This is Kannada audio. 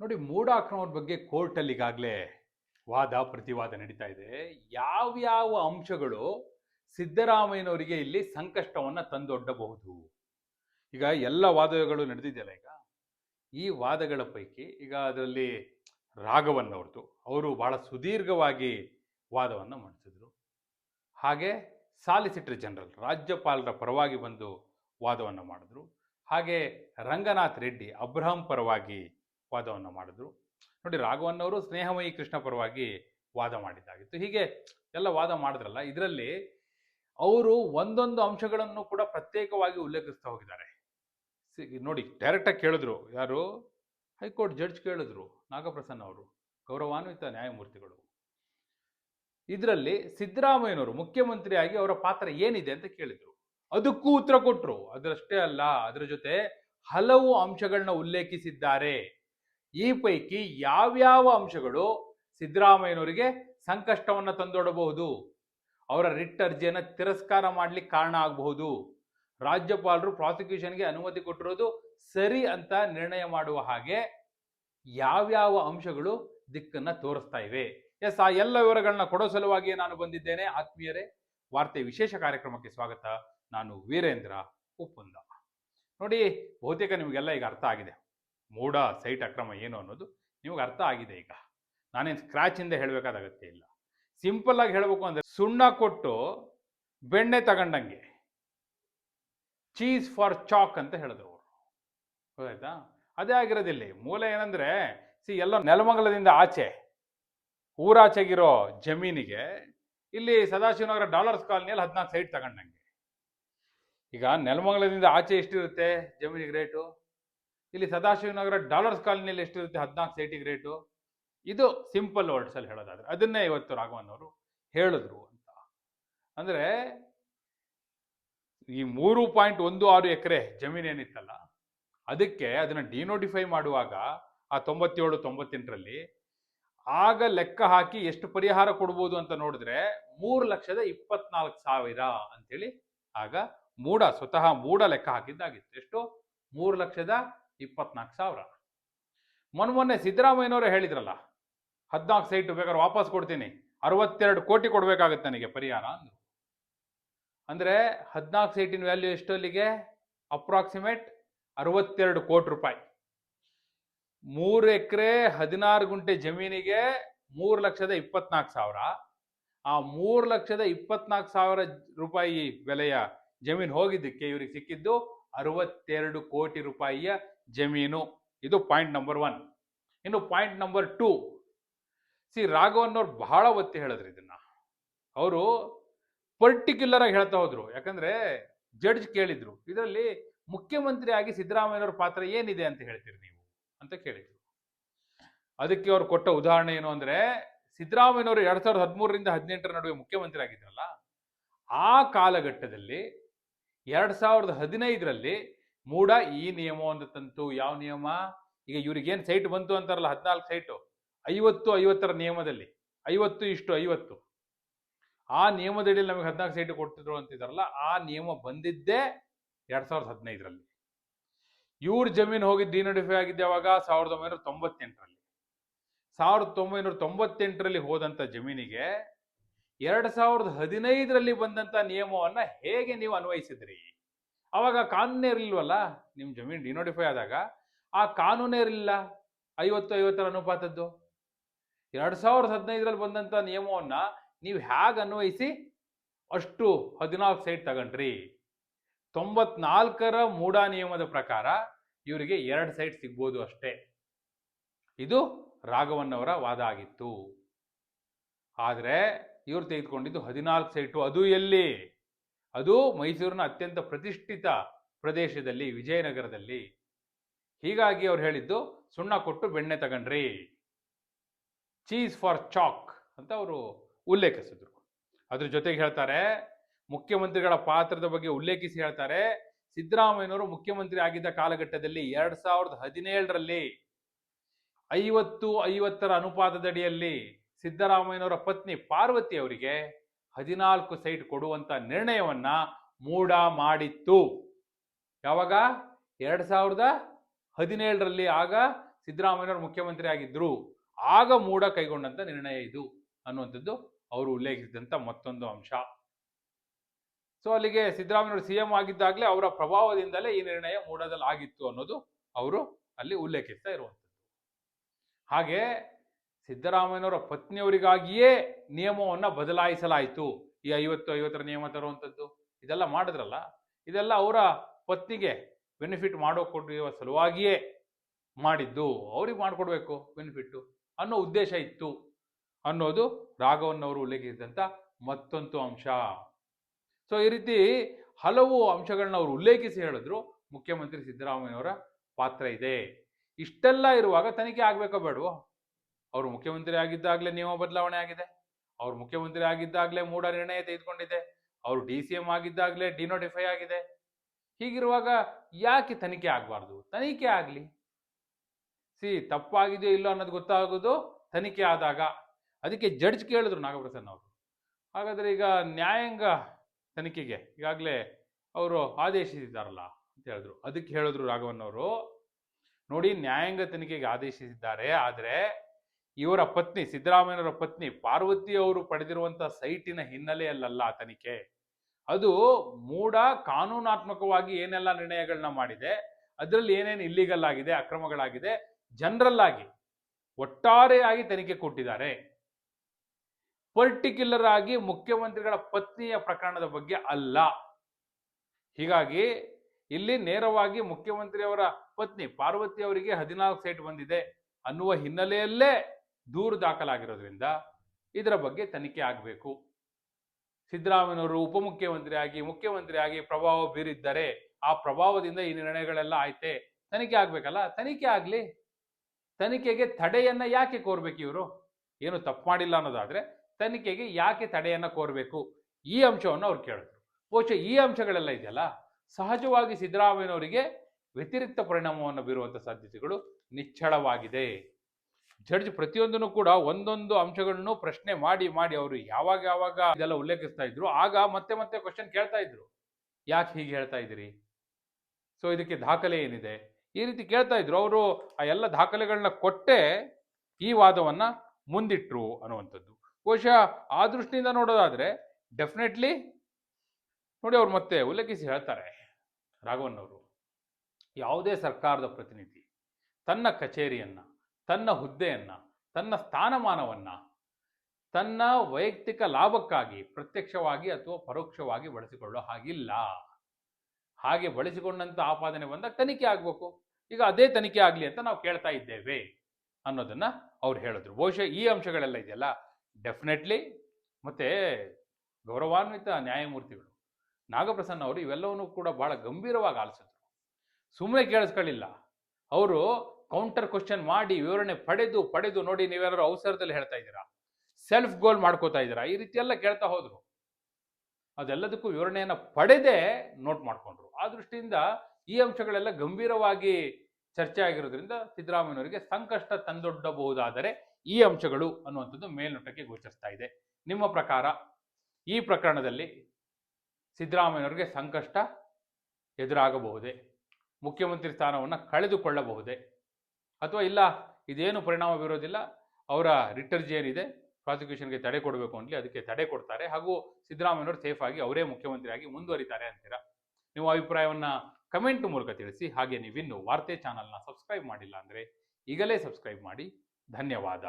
ನೋಡಿ ಮೂಡಾಕ್ರಮದ ಬಗ್ಗೆ ಕೋರ್ಟಲ್ಲಿ ಈಗಾಗಲೇ ವಾದ, ಪ್ರತಿವಾದ ನಡೀತಾ ಇದೆ. ಯಾವ್ಯಾವ ಅಂಶಗಳು ಸಿದ್ದರಾಮಯ್ಯನವರಿಗೆ ಇಲ್ಲಿ ಸಂಕಷ್ಟವನ್ನ ತಂದೊಡ್ಡಬಹುದು? ಈಗ ಎಲ್ಲ ವಾದಗಳು ನಡೆದಿದೆಯಲ್ಲ ಈಗ? ಈ ವಾದಗಳ ಪೈಕಿ ಈಗ ಅದರಲ್ಲಿ ರಾಘವನ್ ಅವ್ರದ್ದು, ಅವರು ಬಹಳ ಸುದೀರ್ಘವಾಗಿ ವಾದವನ್ನು ಮಾಡಿಸಿದ್ರು. ಹಾಗೆ ಸಾಲಿಸಿಟರ್ ಜನರಲ್, ರಾಜ್ಯಪಾಲರ ಪರವಾಗಿ ಬಂದು ವಾದವನ್ನು ಮಾಡಿದ್ರು. ಹಾಗೆ ರಂಗನಾಥ್ ರೆಡ್ಡಿ ಅಬ್ರಹಂ ಪರವಾಗಿ ವಾದವನ್ನು ಮಾಡಿದ್ರು. ನೋಡಿ ರಾಘವನ್ನವರು ಸ್ನೇಹಮಯಿ ಕೃಷ್ಣ ಪರವಾಗಿ ವಾದ ಮಾಡಿದ್ದಾಗಿತ್ತು. ಹೀಗೆ ಎಲ್ಲ ವಾದ ಮಾಡಿದ್ರಲ್ಲ, ಇದರಲ್ಲಿ ಅವರು ಒಂದೊಂದು ಅಂಶಗಳನ್ನು ಕೂಡ ಪ್ರತ್ಯೇಕವಾಗಿ ಉಲ್ಲೇಖಿಸ್ತಾ ಹೋಗಿದ್ದಾರೆ. ನೋಡಿ ಡೈರೆಕ್ಟಾಗಿ ಕೇಳಿದ್ರು ಯಾರು? ಹೈಕೋರ್ಟ್ ಜಡ್ಜ್ ಕೇಳಿದ್ರು ನಾಗಪ್ರಸನ್ನ ಅವರು, ಗೌರವಾನ್ವಿತ ನ್ಯಾಯಮೂರ್ತಿಗಳು. ಇದರಲ್ಲಿ ಸಿದ್ದರಾಮಯ್ಯನವರು ಮುಖ್ಯಮಂತ್ರಿಯಾಗಿ ಅವರ ಪಾತ್ರ ಏನಿದೆ ಅಂತ ಕೇಳಿದ್ರು. ಅದಕ್ಕೂ ಉತ್ತರ ಕೊಟ್ರು. ಅದರಷ್ಟೇ ಅಲ್ಲ, ಅದರ ಜೊತೆ ಹಲವು ಅಂಶಗಳನ್ನ ಉಲ್ಲೇಖಿಸಿದ್ದಾರೆ. ಈ ಪೈಕಿ ಯಾವ್ಯಾವ ಅಂಶಗಳು ಸಿದ್ದರಾಮಯ್ಯನವರಿಗೆ ಸಂಕಷ್ಟವನ್ನು ತಂದೊಡಬಹುದು? ಅವರ ರಿಟ್ ಅರ್ಜಿಯನ್ನು ತಿರಸ್ಕಾರ ಮಾಡಲಿಕ್ಕೆ ಕಾರಣ ಆಗಬಹುದು? ರಾಜ್ಯಪಾಲರು ಪ್ರಾಸಿಕ್ಯೂಷನ್ಗೆ ಅನುಮತಿ ಕೊಟ್ಟಿರೋದು ಸರಿ ಅಂತ ನಿರ್ಣಯ ಮಾಡುವ ಹಾಗೆ ಯಾವ್ಯಾವ ಅಂಶಗಳು ದಿಕ್ಕನ್ನು ತೋರಿಸ್ತಾ ಇವೆ? ಎಸ್, ಆ ಎಲ್ಲ ವಿವರಗಳನ್ನ ಕೊಡೋ ಸಲುವಾಗಿ ನಾನು ಬಂದಿದ್ದೇನೆ. ಆತ್ಮೀಯರೇ, ವಾರ್ತೆ ವಿಶೇಷ ಕಾರ್ಯಕ್ರಮಕ್ಕೆ ಸ್ವಾಗತ. ನಾನು ವೀರೇಂದ್ರ ಉಪ್ಪುಂದ. ನೋಡಿ, ಬಹುತೇಕ ನಿಮಗೆಲ್ಲ ಈಗ ಅರ್ಥ ಆಗಿದೆ. ಮೂಢ, ಸೈಟ್ ಅಕ್ರಮ ಏನು ಅನ್ನೋದು ನಿಮಗೆ ಅರ್ಥ ಆಗಿದೆ ಈಗ. ನಾನೇನು ಸ್ಕ್ರಾಚಿಂದ ಹೇಳಬೇಕಾದ ಅಗತ್ಯ ಇಲ್ಲ. ಸಿಂಪಲ್ ಆಗಿ ಹೇಳಬೇಕು ಅಂದ್ರೆ ಸುಣ್ಣ ಕೊಟ್ಟು ಬೆಣ್ಣೆ ತಗೊಂಡಂಗೆ ಚೀಸ್ ಫಾರ್ ಚಾಕ್ ಅಂತ ಹೇಳಿದ್ರು ಅವರು. ಗೊತ್ತಾಯ್ತಾ? ಅದೇ ಆಗಿರೋದಿಲ್ಲ ಮೂಲ ಏನಂದರೆ, ಸಿ ಎಲ್ಲ ನೆಲಮಂಗಲದಿಂದ ಆಚೆ, ಊರಾಚೆಗಿರೋ ಜಮೀನಿಗೆ ಇಲ್ಲಿ ಸದಾಶಿವನಗರ ಡಾಲರ್ಸ್ ಕಾಲನಿಯಲ್ಲಿ ಹದಿನಾಲ್ಕು ಸೈಟ್ ತಗೊಂಡಂಗೆ. ಈಗ ನೆಲಮಂಗಲದಿಂದ ಆಚೆ ಎಷ್ಟಿರುತ್ತೆ ಜಮೀನಿಗೆ ರೇಟು ಇಲ್ಲಿ ಸದಾಶಿವನಗರ ಡಾಲರ್ಸ್ ಕಾಲೋನಿಯಲ್ಲಿ ಎಷ್ಟಿರುತ್ತೆ? ಹದಿನಾಲ್ಕು ಸೈಟಿಗೆ ರೇಟು. ಇದು ಸಿಂಪಲ್ ವರ್ಡ್ಸ್ ಅಲ್ಲಿ ಹೇಳೋದಾದ್ರೆ, ಅದನ್ನೇ ಇವತ್ತು ರಾಘವನ್ ಅವರು ಹೇಳಿದ್ರು ಅಂತ. ಅಂದ್ರೆ ಈ ಮೂರು ಪಾಯಿಂಟ್ ಒಂದು ಆರು ಎಕರೆ ಜಮೀನೇನಿತ್ತಲ್ಲ ಅದಕ್ಕೆ ಅದನ್ನ ಡಿನೋಟಿಫೈ ಮಾಡುವಾಗ ಆ ತೊಂಬತ್ತೇಳು, ತೊಂಬತ್ತೆಂಟರಲ್ಲಿ ಆಗ ಲೆಕ್ಕ ಹಾಕಿ ಎಷ್ಟು ಪರಿಹಾರ ಕೊಡ್ಬೋದು ಅಂತ ನೋಡಿದ್ರೆ ಮೂರು ಲಕ್ಷದ ಇಪ್ಪತ್ನಾಲ್ಕು ಸಾವಿರ ಅಂತೇಳಿ ಆಗ ಮೂಡ, ಸ್ವತಃ ಮೂಡ ಲೆಕ್ಕ ಹಾಕಿದ್ದಾಗಿತ್ತು. ಎಷ್ಟು? ಮೂರು ಲಕ್ಷದ ಇಪ್ಪತ್ನಾಲ್ಕು ಸಾವಿರ. ಮೊನ್ನೆ ಮೊನ್ನೆ ಸಿದ್ದರಾಮಯ್ಯನವರು ಹೇಳಿದ್ರಲ್ಲ, ಹದಿನಾಲ್ಕು ಸೈಟು ಬೇಕಾದ್ರೆ ವಾಪಸ್ ಕೊಡ್ತೀನಿ, ಅರವತ್ತೆರಡು ಕೋಟಿ ಕೊಡಬೇಕಾಗುತ್ತೆ ನನಗೆ ಪರಿಹಾರ ಅಂದರು. ಅಂದರೆ ಹದಿನಾಲ್ಕು ಸೈಟಿನ ವ್ಯಾಲ್ಯೂ ಎಷ್ಟು ಅಲ್ಲಿಗೆ ಅಪ್ರಾಕ್ಸಿಮೇಟ್ ಅರವತ್ತೆರಡು ಕೋಟಿ ರೂಪಾಯಿ. ಮೂರು ಎಕರೆ ಹದಿನಾರು ಗುಂಟೆ ಜಮೀನಿಗೆ ಮೂರು ಲಕ್ಷದ ಇಪ್ಪತ್ನಾಲ್ಕು ಸಾವಿರ. ಆ ಮೂರು ಲಕ್ಷದ ಇಪ್ಪತ್ನಾಲ್ಕು ಸಾವಿರ ರೂಪಾಯಿ ಬೆಲೆಯ ಜಮೀನು ಹೋಗಿದ್ದಕ್ಕೆ ಇವ್ರಿಗೆ ಸಿಕ್ಕಿದ್ದು ಅರವತ್ತೆರಡು ಕೋಟಿ ರೂಪಾಯಿಯ ಜಮೀನು. ಇದು ಪಾಯಿಂಟ್ ನಂಬರ್ ಒನ್ ಇನ್ನು ಪಾಯಿಂಟ್ ನಂಬರ್ ಟೂ ಸಿ ರಾಘವನ್ನವ್ರು ಬಹಳ ಒತ್ತಿ ಹೇಳಿದ್ರು ಇದನ್ನ. ಅವರು ಪರ್ಟಿಕ್ಯುಲರ್ ಆಗಿ ಹೇಳ್ತಾ ಹೋದ್ರು. ಯಾಕಂದ್ರೆ ಜಡ್ಜ್ ಕೇಳಿದ್ರು. ಇದರಲ್ಲಿ ಮುಖ್ಯಮಂತ್ರಿ ಆಗಿ ಸಿದ್ದರಾಮಯ್ಯವ್ರ ಪಾತ್ರ ಏನಿದೆ ಅಂತ ಹೇಳ್ತೀರಿ ನೀವು? ಅಂತ ಕೇಳಿದ್ರು. ಅದಕ್ಕೆ ಅವ್ರು ಕೊಟ್ಟ ಉದಾಹರಣೆ ಏನು ಅಂದ್ರೆ, ಸಿದ್ದರಾಮಯ್ಯನವರು ಎರಡ್ ಸಾವಿರದ ಹದಿಮೂರರಿಂದ ಹದಿನೆಂಟರ ನಡುವೆ ಮುಖ್ಯಮಂತ್ರಿ ಆಗಿದ್ರಲ್ಲ, ಆ ಕಾಲಘಟ್ಟದಲ್ಲಿ ಎರಡ್ ಸಾವಿರದ ಹದಿನೈದರಲ್ಲಿ ಮೂಡ ಈ ನಿಯಮವನ್ನು ತಂತು. ಯಾವ ನಿಯಮ? ಈಗ ಇವ್ರಿಗೆ ಏನ್ ಸೈಟ್ ಬಂತು ಅಂತಾರಲ್ಲ, ಹದಿನಾಲ್ಕು ಸೈಟು. ಐವತ್ತು, ಐವತ್ತರ ನಿಯಮದಲ್ಲಿ. ಐವತ್ತು ಇಷ್ಟು ಐವತ್ತು. ಆ ನಿಯಮದಡಿ ನಮಗೆ ಹದಿನಾಲ್ಕು ಸೈಟ್ ಕೊಡ್ತಿದ್ರು ಅಂತಿದಾರಲ್ಲ, ಆ ನಿಯಮ ಬಂದಿದ್ದೇ ಎರಡ್ ಸಾವಿರದ ಹದಿನೈದರಲ್ಲಿ. ಇವ್ರ ಜಮೀನು ಹೋಗಿ ಡಿನೋಟಿಫೈ ಆಗಿದ್ದ ಯಾವಾಗ ಸಾವಿರದ ಒಂಬೈನೂರ ತೊಂಬತ್ತೆಂಟರಲ್ಲಿ. ಸಾವಿರದ ಒಂಬೈನೂರ ತೊಂಬತ್ತೆಂಟರಲ್ಲಿ ಹೋದಂಥ ಜಮೀನಿಗೆ ಎರಡು ಸಾವಿರದ ಹದಿನೈದರಲ್ಲಿ ಬಂದಂತ ನಿಯಮವನ್ನ ಹೇಗೆ ನೀವು ಅನ್ವಯಿಸಿದ್ರಿ? ಅವಾಗ ಕಾನೂನೇ ಇರಲಿಲ್ವಲ್ಲ ನಿಮ್ಮ ಜಮೀನು ಡಿನೋಟಿಫೈ ಆದಾಗ ಆ ಕಾನೂನೇ ಇರಲಿಲ್ಲ ಐವತ್ತು ಐವತ್ತರ ಅನುಪಾತದ್ದು. ಎರಡು ಸಾವಿರದ ಹದಿನೈದರಲ್ಲಿ ಬಂದಂಥ ನಿಯಮವನ್ನು ನೀವು ಹೇಗೆ ಅನ್ವಯಿಸಿ? ಅಷ್ಟು ಹದಿನಾಲ್ಕು ಸೈಟ್ ತಗೊಂಡ್ರಿ. ತೊಂಬತ್ನಾಲ್ಕರ ಮೂಡಾ ನಿಯಮದ ಪ್ರಕಾರ ಇವರಿಗೆ ಎರಡು ಸೈಟ್ ಸಿಗ್ಬೋದು ಅಷ್ಟೇ. ಇದು ರಾಘವನ್ನವರ ವಾದ ಆಗಿತ್ತು. ಆದರೆ ಇವರು ತೆಗೆದುಕೊಂಡಿದ್ದು ಹದಿನಾಲ್ಕು ಸೈಟು. ಅದು ಎಲ್ಲಿ? ಅದು ಮೈಸೂರಿನ ಅತ್ಯಂತ ಪ್ರತಿಷ್ಠಿತ ಪ್ರದೇಶದಲ್ಲಿ, ವಿಜಯನಗರದಲ್ಲಿ. ಹೀಗಾಗಿ ಅವ್ರು ಹೇಳಿದ್ದು, ಸುಣ್ಣ ಕೊಟ್ಟು ಬೆಣ್ಣೆ ತಗೊಂಡ್ರಿ. ಚೀಸ್ ಫಾರ್ ಚಾಕ್ ಅಂತ ಅವರು ಉಲ್ಲೇಖಿಸಿದ್ರು. ಅದ್ರ ಜೊತೆಗೆ ಹೇಳ್ತಾರೆ, ಮುಖ್ಯಮಂತ್ರಿಗಳ ಪಾತ್ರದ ಬಗ್ಗೆ ಉಲ್ಲೇಖಿಸಿ ಹೇಳ್ತಾರೆ, ಸಿದ್ದರಾಮಯ್ಯನವರು ಮುಖ್ಯಮಂತ್ರಿ ಆಗಿದ್ದ ಕಾಲಘಟ್ಟದಲ್ಲಿ ಎರಡ್ ಸಾವಿರದ ಹದಿನೇಳರಲ್ಲಿ ಐವತ್ತು ಐವತ್ತರ ಅನುಪಾತದಡಿಯಲ್ಲಿ ಸಿದ್ದರಾಮಯ್ಯನವರ ಪತ್ನಿ ಪಾರ್ವತಿ ಅವರಿಗೆ ಹದಿನಾಲ್ಕು ಸೈಟ್ ಕೊಡುವಂತ ನಿರ್ಣಯವನ್ನ ಮೂಡ ಮಾಡಿತ್ತು. ಯಾವಾಗ? ಎರಡ್ ಸಾವಿರದ ಹದಿನೇಳರಲ್ಲಿ ಆಗ ಸಿದ್ದರಾಮಯ್ಯವರು ಮುಖ್ಯಮಂತ್ರಿ ಆಗಿದ್ರು. ಆಗ ಮೂಡ ಕೈಗೊಂಡಂತ ನಿರ್ಣಯ ಇದು ಅನ್ನುವಂಥದ್ದು ಅವರು ಉಲ್ಲೇಖಿಸಿದಂಥ ಮತ್ತೊಂದು ಅಂಶ. ಸೊ ಅಲ್ಲಿಗೆ ಸಿದ್ದರಾಮಯ್ಯವರು ಸಿ ಎಂ ಆಗಿದ್ದಾಗಲೇ ಅವರ ಪ್ರಭಾವದಿಂದಲೇ ಈ ನಿರ್ಣಯ ಮೂಡದಲ್ಲಿ ಆಗಿತ್ತು ಅನ್ನೋದು ಅವರು ಅಲ್ಲಿ ಉಲ್ಲೇಖಿಸ್ತಾ ಇರುವಂಥದ್ದು. ಹಾಗೆ ಸಿದ್ದರಾಮಯ್ಯನವರ ಪತ್ನಿಯವರಿಗಾಗಿಯೇ ನಿಯಮವನ್ನು ಬದಲಾಯಿಸಲಾಯಿತು. ಈ ಐವತ್ತು, ಐವತ್ತರ ನಿಯಮ ತರುವಂಥದ್ದು. ಇದೆಲ್ಲ ಮಾಡಿದ್ರಲ್ಲ? ಇದೆಲ್ಲ ಅವರ ಪತ್ನಿಗೆ ಬೆನಿಫಿಟ್ ಕೊಡುವ ಸಲುವಾಗಿಯೇ ಮಾಡಿದ್ದು. ಅವ್ರಿಗೆ ಮಾಡಿಕೊಡ್ಬೇಕು ಬೆನಿಫಿಟ್ಟು ಅನ್ನೋ ಉದ್ದೇಶ ಇತ್ತು. ಅನ್ನೋದು ರಾಘವನ್ನವರು ಉಲ್ಲೇಖಿಸಿದಂಥ ಮತ್ತೊಂದು ಅಂಶ. ಸೊ ಈ ರೀತಿ ಹಲವು ಅಂಶಗಳನ್ನ ಅವರು ಉಲ್ಲೇಖಿಸಿ ಹೇಳಿದ್ರು. ಮುಖ್ಯಮಂತ್ರಿ ಸಿದ್ದರಾಮಯ್ಯವರ ಪಾತ್ರ ಇದೆ. ಇಷ್ಟೆಲ್ಲ ಇರುವಾಗ ತನಿಖೆ ಆಗಬೇಕೋ ಬೇಡವೋ? ಅವರು ಮುಖ್ಯಮಂತ್ರಿ ಆಗಿದ್ದಾಗಲೇ ನಿಯಮ ಬದಲಾವಣೆ ಆಗಿದೆ. ಅವ್ರು ಮುಖ್ಯಮಂತ್ರಿ ಆಗಿದ್ದಾಗಲೇ ಮೂಢ ನಿರ್ಣಯ ತೆಗೆದುಕೊಂಡಿದೆ. ಅವರು ಡಿ ಸಿ ಎಂ ಆಗಿದ್ದಾಗಲೇ ಡಿನೋಟಿಫೈ ಆಗಿದೆ. ಹೀಗಿರುವಾಗ ಯಾಕೆ ತನಿಖೆ ಆಗಬಾರ್ದು? ತನಿಖೆ ಆಗಲಿ. ಸಿ, ತಪ್ಪಾಗಿದೆಯೋ ಇಲ್ಲೋ ಅನ್ನೋದು ಗೊತ್ತಾಗೋದು ತನಿಖೆ ಆದಾಗ. ಅದಕ್ಕೆ ಜಡ್ಜ್ ಕೇಳಿದ್ರು ನಾಗಪ್ರಸನ್ನ ಅವರು. ಹಾಗಾದ್ರೆ ಈಗ ನ್ಯಾಯಾಂಗ ತನಿಖೆಗೆ ಈಗಾಗಲೇ ಅವರು ಆದೇಶಿಸಿದ್ದಾರಲ್ಲ ಅಂತ ಹೇಳಿದ್ರು. ಅದಕ್ಕೆ ಹೇಳಿದ್ರು ರಾಘವನ್ ಅವರು. ನೋಡಿ, ನ್ಯಾಯಾಂಗ ತನಿಖೆಗೆ ಆದೇಶಿಸಿದ್ದಾರೆ. ಆದರೆ ಇವರ ಪತ್ನಿ, ಸಿದ್ದರಾಮಯ್ಯನವರ ಪತ್ನಿ ಪಾರ್ವತಿ ಅವರು ಪಡೆದಿರುವಂತ ಸೈಟಿನ ಹಿನ್ನೆಲೆಯಲ್ಲ ಆ ತನಿಖೆ ಅದು ಮೂಡ ಕಾನೂನಾತ್ಮಕವಾಗಿ ಏನೆಲ್ಲ ನಿರ್ಣಯಗಳನ್ನ ಮಾಡಿದೆ, ಅದರಲ್ಲಿ ಏನೇನು ಇಲ್ಲಿಗಲ್ ಆಗಿದೆ, ಅಕ್ರಮಗಳಾಗಿದೆ ಜನರಲ್ ಆಗಿ ಒಟ್ಟಾರೆಯಾಗಿ ತನಿಖೆ ಕೊಟ್ಟಿದ್ದಾರೆ. ಪರ್ಟಿಕ್ಯುಲರ್ ಆಗಿ ಮುಖ್ಯಮಂತ್ರಿಗಳ ಪತ್ನಿಯ ಪ್ರಕರಣದ ಬಗ್ಗೆ ಅಲ್ಲ. ಹೀಗಾಗಿ ಇಲ್ಲಿ ನೇರವಾಗಿ ಮುಖ್ಯಮಂತ್ರಿಯವರ ಪತ್ನಿ ಪಾರ್ವತಿ ಅವರಿಗೆ ಹದಿನಾಲ್ಕು ಸೈಟ್ ಬಂದಿದೆ ಅನ್ನುವ ಹಿನ್ನೆಲೆಯಲ್ಲೇ ದೂರು ದಾಖಲಾಗಿರೋದ್ರಿಂದ ಇದರ ಬಗ್ಗೆ ತನಿಖೆ ಆಗಬೇಕು. ಸಿದ್ದರಾಮಯ್ಯನವರು ಉಪಮುಖ್ಯಮಂತ್ರಿಯಾಗಿ, ಮುಖ್ಯಮಂತ್ರಿಯಾಗಿ ಪ್ರಭಾವ ಬೀರಿದ್ದರೆ ಆ ಪ್ರಭಾವದಿಂದ ಈ ನಿರ್ಣಯಗಳೆಲ್ಲ ಆಯ್ತೆ. ತನಿಖೆ ಆಗ್ಬೇಕಲ್ಲ? ತನಿಖೆ ಆಗಲಿ. ತನಿಖೆಗೆ ತಡೆಯನ್ನ ಯಾಕೆ ಕೋರ್ಬೇಕು ಇವರು? ಏನು ತಪ್ಪು ಮಾಡಿಲ್ಲ ಅನ್ನೋದಾದ್ರೆ ತನಿಖೆಗೆ ಯಾಕೆ ತಡೆಯನ್ನ ಕೋರಬೇಕು? ಈ ಅಂಶವನ್ನು ಅವ್ರು ಕೇಳಿದ್ರು. ಬಹುಶಃ ಈ ಅಂಶಗಳೆಲ್ಲ ಇದೆಯಲ್ಲ? ಸಹಜವಾಗಿ ಸಿದ್ದರಾಮಯ್ಯನವರಿಗೆ ವ್ಯತಿರಿಕ್ತ ಪರಿಣಾಮವನ್ನು ಬೀರುವಂಥ ಸಾಧ್ಯತೆಗಳು ನಿಚ್ಚಳವಾಗಿದೆ. ಜಡ್ಜ್ ಪ್ರತಿಯೊಂದನ್ನು ಕೂಡ ಒಂದೊಂದು ಅಂಶಗಳನ್ನು ಪ್ರಶ್ನೆ ಮಾಡಿ ಮಾಡಿ ಅವರು ಯಾವಾಗ ಯಾವಾಗ ಇದೆಲ್ಲ ಉಲ್ಲೇಖಿಸ್ತಾ ಇದ್ರು, ಆಗ ಮತ್ತೆ ಮತ್ತೆ ಕ್ವಶನ್ ಕೇಳ್ತಾ ಇದ್ರು. ಯಾಕೆ ಹೀಗೆ ಹೇಳ್ತಾ ಇದ್ದೀರಿ? ಸೊ ಇದಕ್ಕೆ ದಾಖಲೆ ಏನಿದೆ? ಈ ರೀತಿ ಕೇಳ್ತಾ ಇದ್ರು. ಅವರು ಆ ಎಲ್ಲ ದಾಖಲೆಗಳನ್ನ ಕೊಟ್ಟೆ ಈ ವಾದವನ್ನ ಮುಂದಿಟ್ರು ಅನ್ನುವಂಥದ್ದು. ಬಹುಶಃ ಆ ದೃಷ್ಟಿಯಿಂದ ನೋಡೋದಾದ್ರೆ ಡೆಫಿನೆಟ್ಲಿ ನೋಡಿ ಅವ್ರು ಮತ್ತೆ ಉಲ್ಲೇಖಿಸಿ ಹೇಳ್ತಾರೆ, ರಾಘವನ್ ಅವರು. ಯಾವುದೇ ಸರ್ಕಾರದ ಪ್ರತಿನಿಧಿ ತನ್ನ ಕಚೇರಿಯನ್ನ ತನ್ನ ಹುದ್ದೆಯನ್ನು, ತನ್ನ ಸ್ಥಾನಮಾನವನ್ನು, ತನ್ನ ವೈಯಕ್ತಿಕ ಲಾಭಕ್ಕಾಗಿ ಪ್ರತ್ಯಕ್ಷವಾಗಿ ಅಥವಾ ಪರೋಕ್ಷವಾಗಿ ಬಳಸಿಕೊಳ್ಳೋ ಹಾಗಿಲ್ಲ. ಹಾಗೆ ಬಳಸಿಕೊಂಡಂಥ ಆಪಾದನೆ ಬಂದಾಗ ತನಿಖೆ ಆಗಬೇಕು. ಈಗ ಅದೇ ತನಿಖೆ ಆಗಲಿ ಅಂತ ನಾವು ಕೇಳ್ತಾ ಇದ್ದೇವೆ ಅನ್ನೋದನ್ನ ಅವ್ರು ಹೇಳಿದ್ರು. ಬಹುಶಃ ಈ ಅಂಶಗಳೆಲ್ಲ ಇದೆಯಲ್ಲ? ಡೆಫಿನೆಟ್ಲಿ ಮತ್ತೆ ಗೌರವಾನ್ವಿತ ನ್ಯಾಯಮೂರ್ತಿಗಳು, ನಾಗಪ್ರಸನ್ನ ಅವರು ಇವೆಲ್ಲವನ್ನೂ ಕೂಡ ಬಹಳ ಗಂಭೀರವಾಗಿ ಆಲಿಸಿದ್ರು. ಸುಮ್ಮನೆ ಕೇಳಿಸ್ಕೊಳ್ಳಿಲ್ಲ. ಅವರು ಕೌಂಟರ್ ಕ್ವಶನ್ ಮಾಡಿ ವಿವರಣೆ ಪಡೆದು ಪಡೆದು ನೋಡಿ ನೀವೇನಾದ್ರು ಅವಸರದಲ್ಲಿ ಹೇಳ್ತಾ ಇದ್ದೀರಾ? ಸೆಲ್ಫ್ ಗೋಲ್ ಮಾಡ್ಕೋತಾ ಇದ್ದೀರಾ? ಈ ರೀತಿ ಎಲ್ಲ ಕೇಳ್ತಾ ಹೋದ್ರು. ಅದೆಲ್ಲದಕ್ಕೂ ವಿವರಣೆಯನ್ನು ಪಡೆದೇ ನೋಟ್ ಮಾಡಿಕೊಂಡ್ರು. ಆ ದೃಷ್ಟಿಯಿಂದ ಈ ಅಂಶಗಳೆಲ್ಲ ಗಂಭೀರವಾಗಿ ಚರ್ಚೆ ಆಗಿರೋದ್ರಿಂದ ಸಿದ್ದರಾಮಯ್ಯನವರಿಗೆ ಸಂಕಷ್ಟ ತಂದೊಡ್ಡಬಹುದಾದರೆ ಈ ಅಂಶಗಳು ಅನ್ನುವಂಥದ್ದು ಮೇಲ್ನೋಟಕ್ಕೆ ಗೋಚರಿಸ್ತಾ ಇದೆ. ನಿಮ್ಮ ಪ್ರಕಾರ ಈ ಪ್ರಕರಣದಲ್ಲಿ ಸಿದ್ದರಾಮಯ್ಯನವರಿಗೆ ಸಂಕಷ್ಟ ಎದುರಾಗಬಹುದೇ? ಮುಖ್ಯಮಂತ್ರಿ ಸ್ಥಾನವನ್ನು ಕಳೆದುಕೊಳ್ಳಬಹುದೇ? ಅಥವಾ ಇಲ್ಲ, ಇದೇನು ಪರಿಣಾಮ ಬೀರೋದಿಲ್ಲ, ಅವರ ರಿಟರ್ಜಿ ಏನಿದೆ, ಪ್ರಾಸಿಕ್ಯೂಷನ್ಗೆ ತಡೆ ಕೊಡಬೇಕು ಅಂತಲಿ ಅದಕ್ಕೆ ತಡೆ ಕೊಡ್ತಾರೆ. ಹಾಗೂ ಸಿದ್ದರಾಮಯ್ಯನವರು ಸೇಫ್ ಆಗಿ ಅವರೇ ಮುಖ್ಯಮಂತ್ರಿಯಾಗಿ ಮುಂದುವರಿತಾರೆ ಅಂತೀರಾ? ನಿಮ್ಮ ಅಭಿಪ್ರಾಯವನ್ನು ಕಮೆಂಟ್ ಮೂಲಕ ತಿಳಿಸಿ. ಹಾಗೆ ನೀವಿನ್ನು ವಾರ್ತೆ ಚಾನಲ್ನ ಸಬ್ಸ್ಕ್ರೈಬ್ ಮಾಡಿಲ್ಲ ಅಂದರೆ ಈಗಲೇ ಸಬ್ಸ್ಕ್ರೈಬ್ ಮಾಡಿ. ಧನ್ಯವಾದ.